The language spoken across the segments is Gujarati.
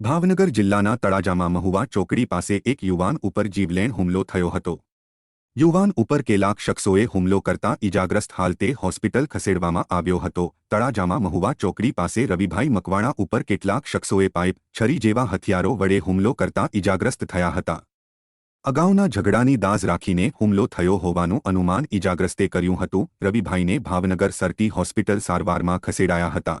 ભાવનગર જિલ્લાના તળાજામાં મહુવા ચોકડી પાસે એક યુવાન ઉપર જીવલેણ હુમલો થયો હતો. યુવાન ઉપર કેટલાક શખ્સોએ હુમલો કરતા ઇજાગ્રસ્ત હાલતે હોસ્પિટલ ખસેડવામાં આવ્યો હતો. તળાજામાં મહુવા ચોકડી પાસે રવિભાઈ મકવાણા ઉપર કેટલાક શખ્સોએ પાઇપ, છરી જેવા હથિયારો વડે હુમલો કરતા ઇજાગ્રસ્ત થયા હતા. અગાઉના ઝઘડાની દાઝ રાખીને હુમલો થયો હોવાનું અનુમાન ઇજાગ્રસ્તે કર્યું હતું. રવિભાઈને ભાવનગર સરટી હોસ્પિટલ સારવારમાં ખસેડાયા હતા.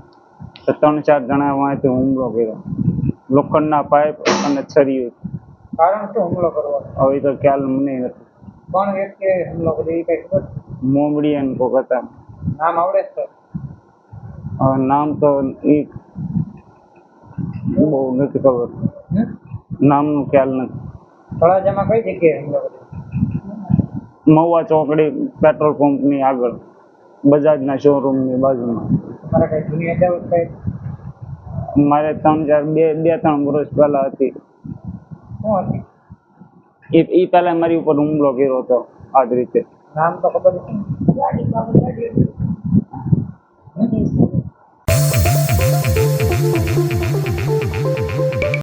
તો ત્રણ ચાર જણા વાંથી હુમલો કર્યો લોખંડના પાઇપ અને છરીયું કારણ શું હુમલો કરવાનો હવે તો ખ્યાલ મને નથી કોણ વ્યક્તિએ હુમલો કર્યો એ કઈ ખબર છે? મોમડી અને કોક હતા નામ આવડે છે હવે નામ તો એ બહુ નથી ખબર હમ? નામનું ખ્યાલ નથી તળાજામાં કઈ જગ્યાએ હુમલો કર્યો મહુવા ચોકડી પેટ્રોલ પંપની આગળ બજાજના શોરૂમની બાજુમાં. મારે ત્રણ ચાર બે બે ત્રણ વર્ષ પહેલા હતી. એ પહેલા મારી ઉપર હુમલો કર્યો હતો આ જ રીતે. નામ તો ખબર છે?